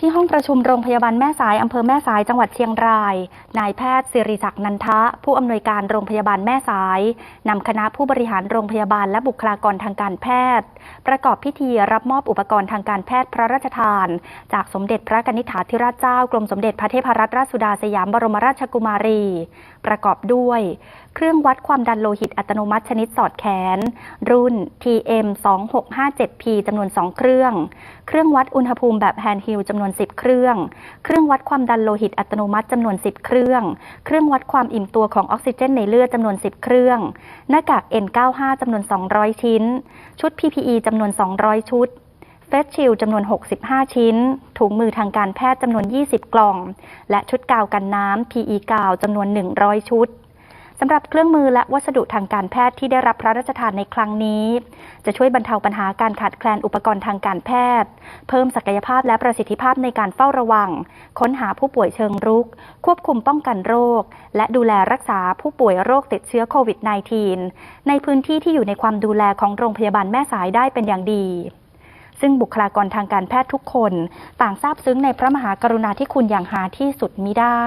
ที่ห้องประชุมโรงพยาบาลแม่สายอำเภอแม่สายจังหวัดเชียงราย นายแพทย์สิริศักดิ์นันทะ ผู้อำนวยการโรงพยาบาลแม่สายนำคณะผู้บริหารโรงพยาบาลและบุคลากรทางการแพทย์ ประกอบพิธีรับมอบอุปกรณ์ทางการแพทย์พระราชทาน จากสมเด็จพระกนิษฐาธิราชเจ้ากรมสมเด็จพระเทพรัตนราชสุดาสยามบรมราชกุมารี ประกอบด้วย เครื่องวัดความดันโลหิตอัตโนมัติชนิดสอดแขน รุ่น TM 2657P จำนวน 2 เครื่อง เครื่องวัดอุณหภูมิแบบแฮนด์ฮิลจำนวนวน 10 เครื่อง เครื่องวัดความดันโลหิตอัตโนมัติจำนวน 10 เครื่อง เครื่องวัดความอิ่มตัวของออกซิเจนในเลือดจำนวน 10 เครื่อง หน้ากาก N95 จำนวน 200 ชิ้น ชุด PPE จำนวน 200 ชุดเฟสชิลจำนวน 65 ชิ้น ถุงมือทางการแพทย์จำนวน 20 กล่อง และชุดกาวกันน้ำ PE กาวจำนวน 100 ชุด สำหรับเครื่องมือและวัสดุทางการแพทย์ที่ได้รับพระราชทานในครั้งนี้ จะช่วยบรรเทาปัญหาการขาดแคลนอุปกรณ์ทางการแพทย์ เพิ่มศักยภาพและประสิทธิภาพในการเฝ้าระวัง ค้นหาผู้ป่วยเชิงรุก ควบคุมป้องกันโรค และดูแลรักษาผู้ป่วยโรคติดเชื้อโควิด -19 ในพื้นที่ที่อยู่ในความดูแลของโรงพยาบาลแม่สายได้เป็นอย่างดีซึ่งบุคลากรทางการแพทย์ทุกคน ต่างซาบซึ้งในพระมหากรุณาธิคุณอย่างหาที่สุดมิได้